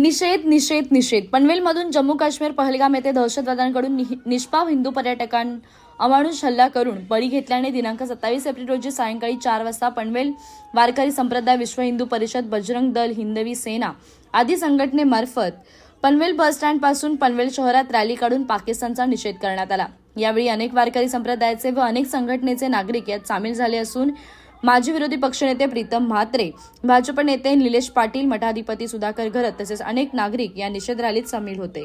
निषेध निषेध निषेध. पनवेलमधून जम्मू काश्मीर पहलगाम येथे दहशतवाद्यांकडून नि- निष्पाप हिंदू पर्यटकां अमानुष हल्ला करून बळी घेतल्याने दिनांक सत्तावीस एप्रिल रोजी सायंकाळी चार वाजता पनवेल वारकरी संप्रदाय विश्व हिंदू परिषद बजरंग दल हिंदवी सेना आदी संघटनेमार्फत पनवेल बसस्टँडपासून पनवेल शहरात रॅली काढून पाकिस्तानचा निषेध करण्यात आला. यावेळी अनेक वारकरी संप्रदायाचे व अनेक संघटनेचे नागरिक यात सामील झाले असून माजी विरोधी पक्षनेते प्रीतम म्हात्रे भाजप नेते निलेश पाटील मठाधिपती सुधाकर घरत तसेच अनेक नागरिक या निषेध रॅलीत सामील होते.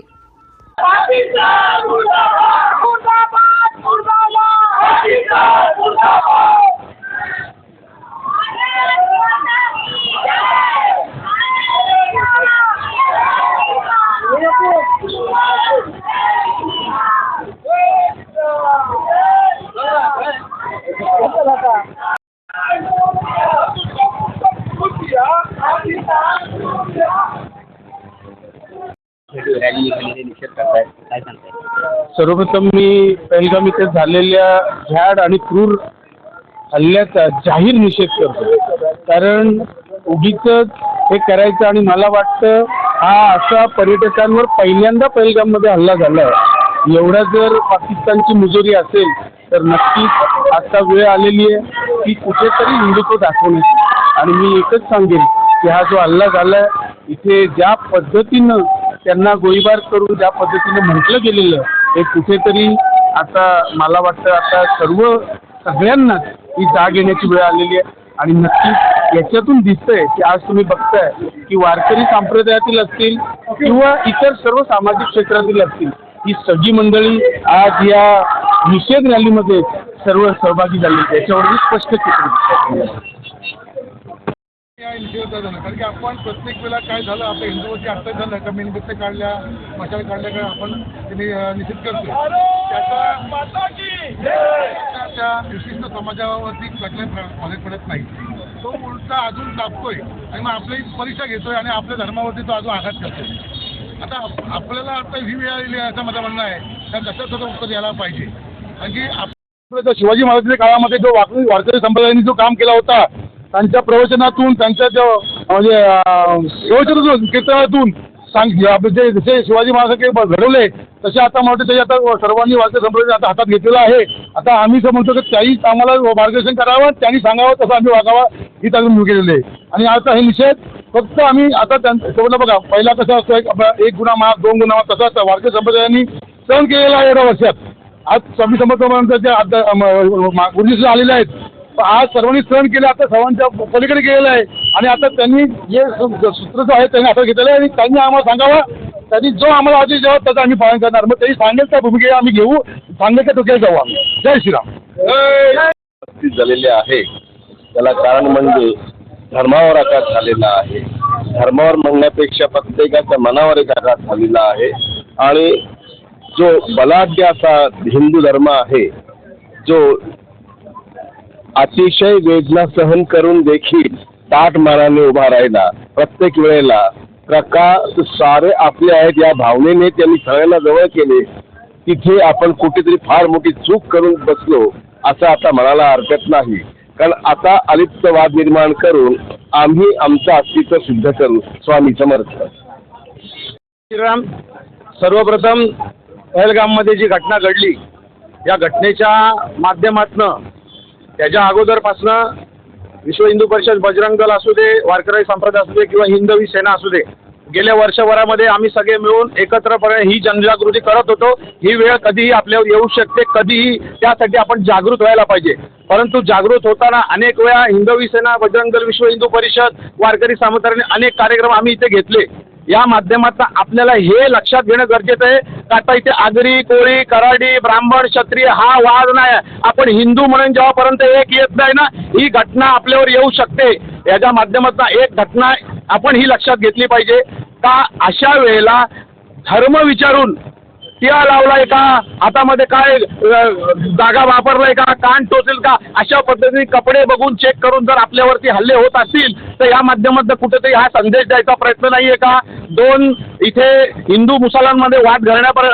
रॅली निषेध करतायत काय सांगताय? सर्वप्रथम मी पहलगाम इथे झालेल्या झाड आणि क्रूर हल्ल्याचा जाहीर निषेध करतो. कारण उगीच हे करायचं आणि मला वाटतं हा असा पर्यटकांवर पहिल्यांदा पहलगाममध्ये हल्ला झाला आहे. एवढा जर पाकिस्तानची मुजोरी असेल तर नक्कीच आता वेळ आलेली आहे की कुठेतरी हिंदुत्व दाखवण्याची. आणि मी एकच सांगेन की हा जो हल्ला झाला आहे इथे ज्या पद्धतीनं त्यांना गोळीबार करून ज्या पद्धतीने म्हटलं गेलेलं हे कुठेतरी आता मला वाटतं आता सर्व सगळ्यांनाच ही जाग येण्याची वेळ आलेली आहे. आणि नक्कीच याच्यातून दिसतंय की आज तुम्ही बघताय की वारकरी संप्रदायातील असतील किंवा इतर सर्व सामाजिक क्षेत्रातील असतील ही सगळी मंडळी आज या निषेध रॅलीमध्ये सर्व सहभागी झाली याच्यावरती स्पष्ट चित्र दिसतंय. निषेधाचा झाला कारण की आपण प्रत्येक वेळेला काय झालं आपल्या हिंदूवरती आत्ता झालं का मेणबत्त्या काढल्या मशाल काढल्या का आपण निषेध करतो त्याचा त्या- विशिष्ट समाजावरती कसल्या फरक पडत नाही. तो उलटा अजून दाबतोय आणि मग आपली परीक्षा घेतोय आणि आपल्या धर्मावरती तो अजून आघात करतोय. आता आप- आपल्याला आता ही वेळ आलेली आहे असं माझं म्हणणं आहे. त्या तसं उत्तर यायला पाहिजे. कारण की आप- शिवाजी महाराजांच्या काळामध्ये जो वारकरी वारकरी संप्रदायाने जो काम केला होता त्यांच्या प्रवचनातून त्यांच्या ज्या म्हणजे प्रवचनातून कीर्तनातून सांग आपले जे जसे शिवाजी महाराजांचे ब- घडवले तसे आता मला वाटतं ते आता सर्वांनी वारकरी संप्रदाय आता हातात घेतलेला आहे. आता आम्ही असं म्हणतो की त्याही आम्हाला मार्गदर्शन करावं त्यांनी सांगावं तसं आम्ही वागावं ही त्यांनी केलेली आहे. आणि आता हे निषेध फक्त आम्ही आता त्यांना बघा पहिला कसं असतो एक एक गुन्हा महाग दोन गुन्हा महाग तसं असतं वारकरी संप्रदायांनी सहन केलेला आहे एवढ्या वर्षात. आज स्वामी समर्थांच्या जे आता गुरुजी सुद्धा आलेले आहेत आज सर्वांनी सहन केलं आता सर्वांच्या पलीकडे गेलेलं आहे. आणि आता त्यांनी जे सूत्र जो आहे त्यांनी आता घेतलेलं आहे. आणि त्यांनी आम्हाला सांगावा त्यांनी जो आम्हाला आदेश द्यावा त्याचं आम्ही पालन करणार. मग त्यांनी सांगेल त्या भूमिकेला आम्ही घेऊ सांगेल त्या डोक्याला जाऊ आम्ही. जय श्रीराम. झालेले आहे. त्याला कारण म्हणजे धर्मावर आघात झालेला आहे. धर्मावर म्हणण्यापेक्षा प्रत्येकाच्या मनावर एक आघात झालेला आहे. आणि जो बलाढ्य असा हिंदू धर्म आहे जो अतिशय वेदना सहन करून देखील ताट माराने उभा राहिला. प्रत्येक वेळेला प्रकाश सारे आपले आहेत या भावनेने त्यांनी सगळ्यांना जवळ केले. तिथे आपण कुठेतरी फार मोठी चूक करून बसलो असं आता म्हणायला हरकत नाही. कारण आता अलिप्त वाद निर्माण करून आम्ही आमचं अस्तित्व सिद्ध करू स्वामी समर्थ. श्रीराम सर्वप्रथम पहलगाममध्ये जी घटना घडली या घटनेच्या माध्यमातनं त्याच्या अगोदरपासनं विश्व हिंदू परिषद बजरंग दल असू दे वारकरी संप्रदाय असू दे किंवा हिंदवी सेना असू दे गेल्या वर्षभरामध्ये आम्ही सगळे मिळून एकत्रपणे ही जनजागृती करत होतो. ही वेळ कधीही आपल्यावर येऊ शकते कधीही त्यासाठी आपण जागृत व्हायला पाहिजे. परंतु जागृत होताना अनेक वेळा हिंदवी सेना बजरंग दल विश्व हिंदू परिषद वारकरी सामंतांनी अनेक कार्यक्रम आम्ही इथे घेतले. या माध्यमातून आपल्याला हे लक्षात घेणं गरजेचं आहे आता इथे आगरी कोळी कराडी ब्राह्मण क्षत्रिय हा वाद नाही. आपण हिंदू म्हणून जेव्हापर्यंत एक येत नाही ना ही घटना आपल्यावर येऊ शकते. याच्या माध्यमातून एक घटना आपण ही लक्षात घेतली पाहिजे. का अशा वेळेला धर्म विचारून टिया लावलाय का? हातामध्ये काय जागा वापरलाय का? कान टोचेल का? अशा पद्धतीने कपडे बघून चेक करून जर आपल्यावरती हल्ले होत असतील तर या माध्यमातून कुठेतरी हा संदेश द्यायचा प्रयत्न नाहीये का? दोन इथे हिंदू मुसलमानमध्ये वाद घालण्यापर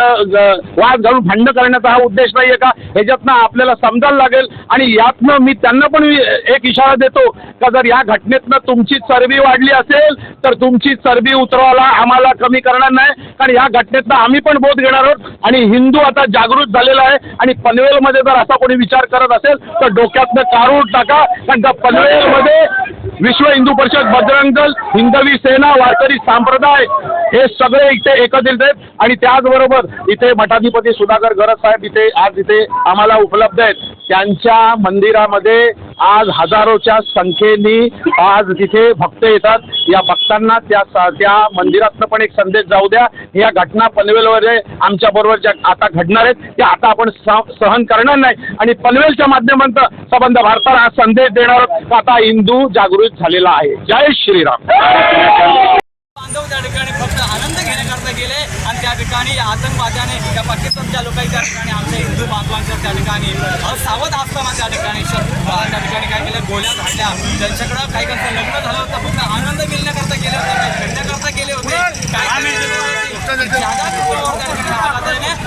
वाद घालून भांड करण्याचा हा उद्देश नाहीये का? ह्याच्यातनं आपल्याला समजायला लागेल आणि यातनं मी त्यांना पण एक इशारा देतो का जर या घटनेतनं तुमची चरबी वाढली असेल तर तुमची चरबी उतरवायला आम्हाला कमी करणार नाही. कारण या घटनेतनं आम्ही पण बोध घेणार आहोत आणि हिंदू आता जागृत झालेला आहे आणि पनवेलमध्ये जर असा कोणी विचार करत असेल तर डोक्यातनं काढून टाका. कारण त्या पनवेलमध्ये विश्व हिंदू परिषद बजरंग दल हिंदवी सेना वारकरी संप्रदाय हे सगळे इथे एकत्रित आहेत. आणि त्याचबरोबर इथे मठाधिपती सुधाकर गरज साहेब इथे आज इथे आम्हाला उपलब्ध आहेत. त्यांच्या मंदिरामध्ये आज हजारोच्या संख्येने आज तिथे भक्त येतात. या भक्तांना त्या त्या मंदिरातनं पण एक संदेश जाऊ द्या. या घटना पनवेलवर आमच्या बरोबर ज्या आता घडणार आहेत. त्या आता आपण स- सहन करणार नाही. आणि पनवेलच्या माध्यमातून संबंध भारताला हा संदेश देणार आता हिंदू जागृत झालेला आहे. जय श्रीराम. बांधव त्या ठिकाणी फक्त आनंद घेण्याकरता गेले आणि त्या ठिकाणी या आतंकवाद्याने त्या पाकिस्तानच्या लोकांनी त्या ठिकाणी आमच्या हिंदू बांधवांच्या त्या ठिकाणी सावध असताना त्या ठिकाणी त्या ठिकाणी काय केलं? गोळ्या झाडल्या. त्यांच्याकडं काही काही लग्न झालं होतं फक्त आनंद मिळण्याकरता गेले होते काही खेळण्याकरता गेले होते. काय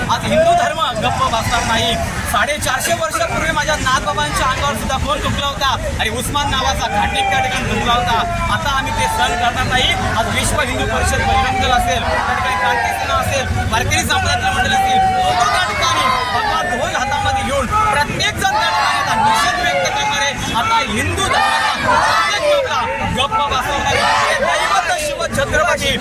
आज हिंदू धर्म गप्प बसणार नाही साडेचारशे वर्षापूर्वी माझ्या नाथबाबांच्या अंगावर सुद्धा फोन तुटला होता आणि उस्मान नावाचा घाटणीक त्या ठिकाणी तुटला होता आता आम्ही ते सण करणार नाही आज विश्व हिंदू परिषद बजरंग दल असेल त्या ठिकाणी क्रांती सेना असेल वारकरी संप्रदाय मंडळ असतील लोकं त्या ठिकाणी भगवान ढोल हातामध्ये घेऊन प्रत्येक जण त्या ठिकाणी आता निषेध व्यक्त करणारे आता हिंदू धर्माचा प्रत्येक लोकला गप्प बसवणारे दैवत शिव छत्रपती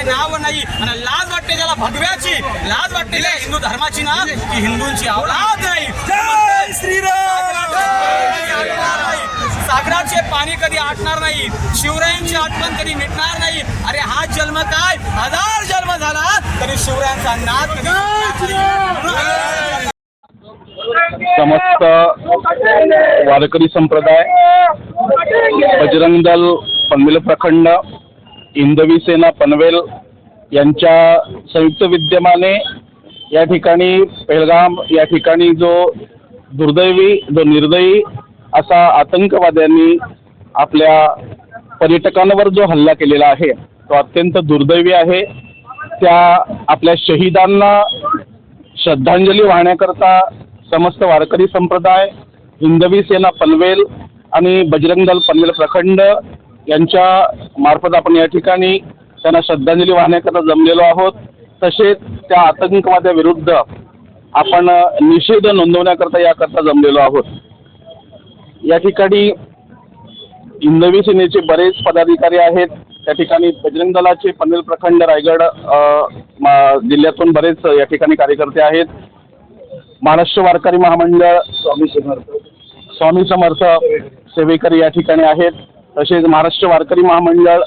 दुसरे नाव नाही आणि लाज वाटते त्याला भगव्याची. लाज वाटते त्या हिंदू धर्माची ना ती हिंदूंची औलाद नाही. सागराचे पाणी कधी आटणार नाही शिवरायांची आठवण कधी मिटणार नाही. अरे हा जन्म काय? हजार जन्म झाला तरी शिवरायांचा नाद. समस्त वारकरी संप्रदाय बजरंग दल पनवेल प्रखंड इंदवी सेना पनवेल यांच्या संयुक्त विद्यमाने या ठिकाणी पेहलगाम या ठिकाणी जो दुर्दैवी जो निर्दयी असा आतंकवाद्यांनी आपल्या पर्यटकांवर जो हल्ला केलेला आहे तो अत्यंत दुर्दैवी आहे. त्या आपल्या शहीदांना श्रद्धांजली वाहण्याकरता समस्त वारकरी संप्रदाय हिंदवी सेना पनवेल आणि बजरंग दल पनवेल प्रखंड यांच्या मार्फत आपण या ठिकाणी त्यांना श्रद्धांजली वाहण्याकरता जमलेलो आहोत. तसेच त्या आतंकवाद्याविरुद्ध आपण निषेध नोंदवण्याकरता याकरता जमलेलो आहोत. या ठिकाणी हिंदवी सेनेचे बरेच पदाधिकारी आहेत. त्या ठिकाणी बजरंग दलाचे पनवेल प्रखंड रायगड जिल्ह्यातून बरेच या ठिकाणी कार्यकर्ते आहेत. महाराष्ट्र वारकरी महामंडळ स्वामी समर्थ स्वामी समर्थ सेवेकरी या ठिकाणी आहेत. तसेच महाराष्ट्र वारकरी महामंडळ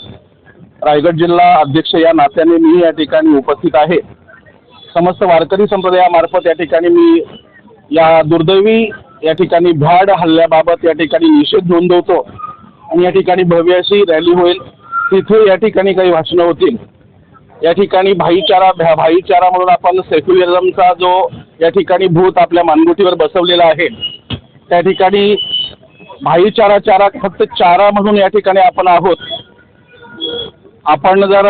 रायगड जिल्हा अध्यक्ष या नात्याने मी या ठिकाणी उपस्थित आहे. समस्त वारकरी संप्रदायामार्फत या ठिकाणी मी या दुर्दैवी या ठिकाणी भ्याड हल्ल्याबाबत या ठिकाणी निषेध नोंदवतो आणि या ठिकाणी भव्य अशी रॅली होईल. तिथे या ठिकाणी काही भाषणं होतील. या ठिकाणी भाईचारा भ्या भाईचारा म्हणून आपण सेक्युलरिझमचा जो या ठिकाणी भूत आपल्या मानगुटीवर बसवलेला आहे त्या ठिकाणी भाईचारा चारा फक्त चारा म्हणून या ठिकाणी आपण आहोत. आपण जर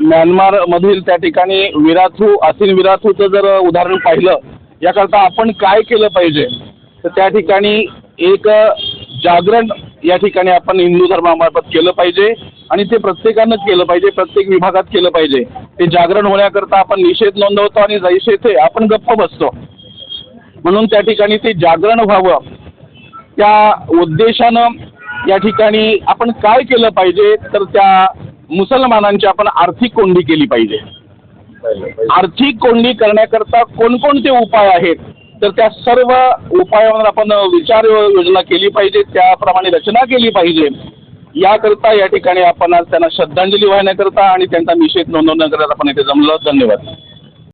म्यानमारमधील त्या ठिकाणी विराथू असिन विराथूचं जर उदाहरण पाहिलं याकरता आपण काय केलं पाहिजे? तर त्या ठिकाणी एक जागरण या ठिकाणी आपण हिंदू धर्मामार्फत केलं पाहिजे आणि ते प्रत्येकानं केलं पाहिजे प्रत्येक विभागात केलं पाहिजे. ते जागरण होण्याकरता आपण निषेध नोंदवतो आणि जैसे ते आपण गप्प बसतो. म्हणून त्या ठिकाणी ते जागरण व्हावं. त्या उद्देशानं या ठिकाणी आपण काय केलं पाहिजे तर त्या मुसलमानांची आपण आर्थिक कोंडी केली पाहिजे. आर्थिक कोंडी करण्याकरता कोणकोणते उपाय आहेत तर त्या सर्व उपायावर आपण विचार योजना केली पाहिजे त्याप्रमाणे रचना केली पाहिजे. याकरता या ठिकाणी आपण आज त्यांना श्रद्धांजली वाहण्याकरता आणि त्यांचा निषेध नोंदवण्याकरता आपण इथे जमलं. धन्यवाद.